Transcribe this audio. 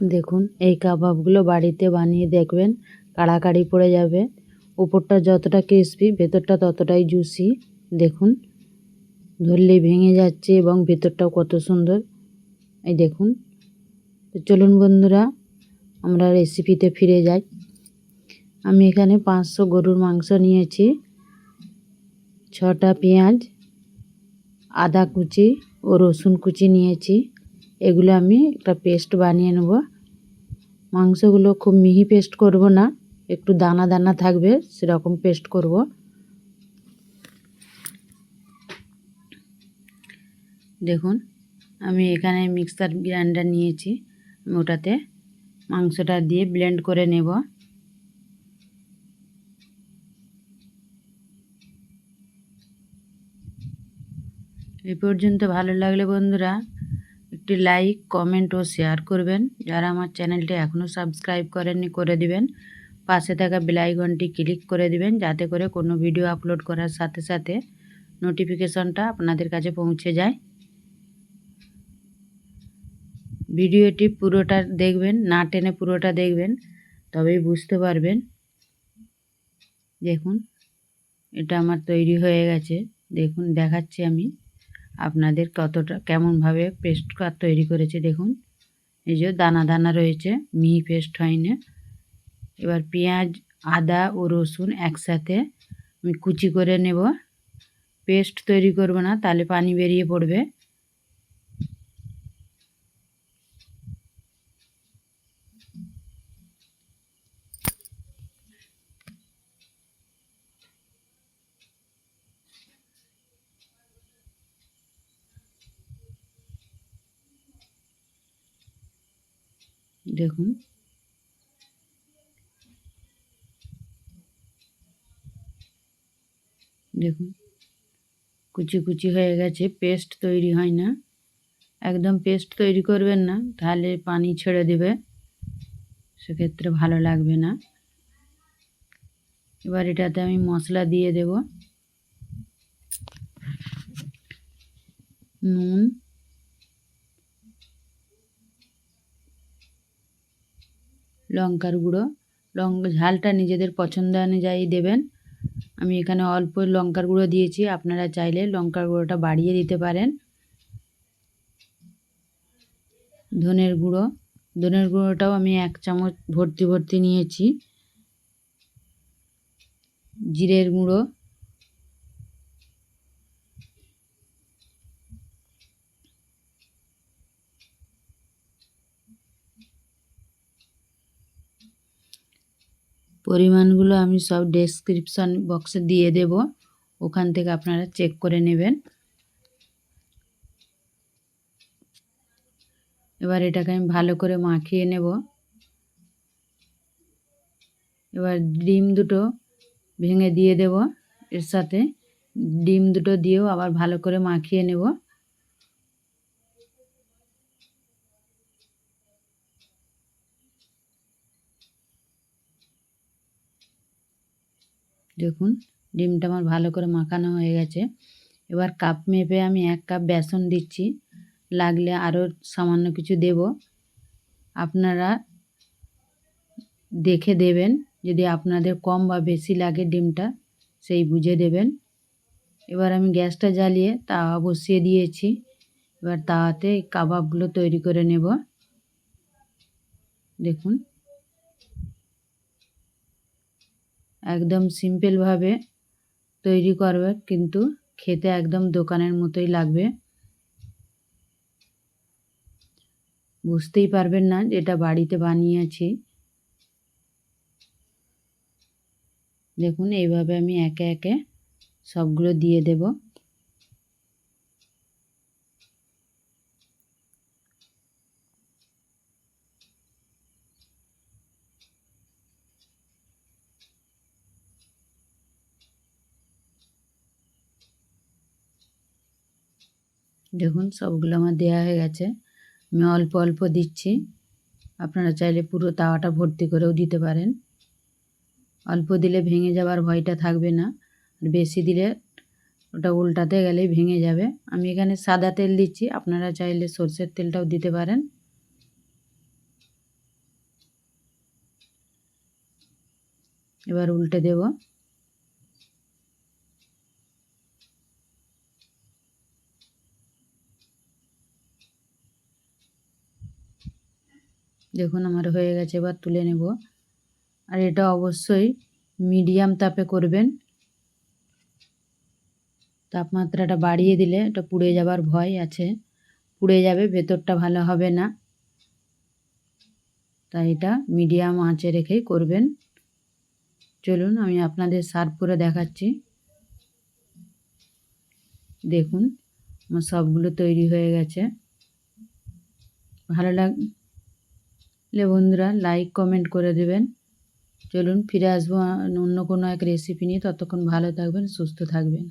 দেখুন, এই কাবাবগুলো বাড়িতে বানিয়ে দেখবেন, কাড়াকাড়ি পড়ে যাবে। উপরটা যতটা ক্রিস্পি ভেতরটা ততটাই জুসি দেখুন, ধরলে ভেঙে যাচ্ছে এবং ভেতরটাও কত সুন্দর। এই দেখুন, তো চলুন বন্ধুরা, আমরা রেসিপিতে ফিরে যাই। আমি এখানে পাঁচশো গরুর মাংস নিয়েছি, ছটা পেঁয়াজ, আদা কুচি ও রসুন কুচি নিয়েছি। এগুলো আমি একটা পেস্ট বানিয়ে নেব। মাংসগুলো খুব মিহি পেস্ট করব না, একটু দানা দানা থাকবে, সেরকম পেস্ট করব। দেখুন, আমি এখানে মিক্সার গ্রাইন্ডার নিয়েছি, আমি ওটাতে মাংসটা দিয়ে ব্লেন্ড করে নেব। এ পর্যন্ত ভালো লাগলে বন্ধুরা একটি লাইক, কমেন্ট ও শেয়ার করবেন। যারা আমার চ্যানেলটি এখনও সাবস্ক্রাইব করেননি, করে দিবেন। পাশে থাকা বেলাইকনটি ক্লিক করে দিবেন, যাতে করে কোনো ভিডিও আপলোড করার সাথে সাথে নোটিফিকেশনটা আপনাদের কাছে পৌঁছে যায়। ভিডিওটি পুরোটা দেখবেন, না টেনে পুরোটা দেখবেন, তবেই বুঝতে পারবেন। দেখুন, এটা আমার তৈরি হয়ে গেছে। দেখুন, দেখাচ্ছি আমি। আপনাদের কতটা, কেমনভাবে পেস্ট কার তৈরি করেছে দেখুন। এই যে দানা দানা রয়েছে, মিহি পেস্ট হয়নি। এবার পেঁয়াজ, আদা ও রসুন একসাথে আমি কুচি করে নেব। পেস্ট তৈরি করব না, তাহলে পানি বেরিয়ে পড়বে। দেখুন। দেখুন, কুচি কুচি হয়ে গেছে, পেস্ট তৈরি হয় না। একদম পেস্ট তৈরি করবেন না, তাহলে পানি ছেড়ে দেবে। সেক্ষেত্রে ভালো লাগবে না। এবার এটাতে আমি মশলা দিয়ে দেব। নুন। লঙ্কার গুঁড়ো। লঙ্কা ঝালটা নিজেদের পছন্দ অনুযায়ী দেবেন। আমি এখানে অল্প লঙ্কার গুঁড়ো দিয়েছি। আপনারা চাইলে লঙ্কার গুঁড়োটা বাড়িয়ে দিতে পারেন। ধনের গুঁড়ো। ধনের গুঁড়োটাও আমি এক চামচ ভর্তি ভর্তি নিয়েছি। জিরের গুঁড়ো। পরিমাণগুলো আমি সব ডেসক্রিপশান বক্সে দিয়ে দেব। ওখান থেকে আপনারা চেক করে নেবেন। এবার এটাকে আমি ভালো করে মাখিয়ে নেব। এবার ডিম দুটো ভেঙে দিয়ে দেব। এর সাথে ডিম দুটো দিয়েও আবার ভালো করে মাখিয়ে নেব। দেখুন, ডিমটা আমার ভালো করে মাখানো হয়ে গেছে। এবার কাপ মেপে আমি এক কাপ বেসন দিচ্ছি। লাগলে আরও সামান্য কিছু দেব। আপনারা দেখে দেবেন। যদি আপনাদের কম বা বেশি লাগে ডিমটা, সেই বুঝে দেবেন। এবার আমি গ্যাসটা জ্বালিয়ে তাওয়া বসিয়ে দিয়েছি। এবার তাওয়াতে কাবাবগুলো তৈরি করে নেব। দেখুন। একদম সিম্পলভাবে তৈরি করবে, কিন্তু খেতে একদম দোকানের মতোই লাগবে। বুঝতেই পারবেন না যেটা বাড়িতে বানিয়েছি। দেখুন, এইভাবে আমি একে একে সবগুলো দিয়ে দেবো। দেখুন, সবগুলো আমার দেওয়া হয়ে গেছে। আমি অল্প অল্প দিচ্ছি। আপনারা চাইলে পুরো তাওয়াটা ভর্তি করেও দিতে পারেন। অল্প দিলে ভেঙে যাবার ভয়টা থাকবে না। আর বেশি দিলে ওটা উল্টাতে গেলেই ভেঙে যাবে। আমি এখানে সাদা তেল দিচ্ছি। আপনারা চাইলে সর্ষের তেলটাও দিতে পারেন। এবার উল্টে দেবো। দেখুন আমার হয়ে গেছে, এবার তুলে নেব। আর এটা অবশ্যই মিডিয়াম তাপে করবেন। তাপমাত্রাটা বাড়িয়ে দিলে এটা পুড়ে যাবার ভয় আছে। পুড়ে যাবে, ভেতরটা ভালো হবে না। তাই এটা মিডিয়াম আঁচে রেখেই করবেন। চলুন, আমি আপনাদের সার্ভ করে দেখাচ্ছি। দেখুন, আমার সবগুলো তৈরি হয়ে গেছে। ভালো লাগলে বন্ধুরা লাইক কমেন্ট করে দেবেন। চলুন, ফিরে আসব অন্য কোনো এক রেসিপি নিয়ে। ততক্ষণ ভালো থাকবেন, সুস্থ থাকবেন।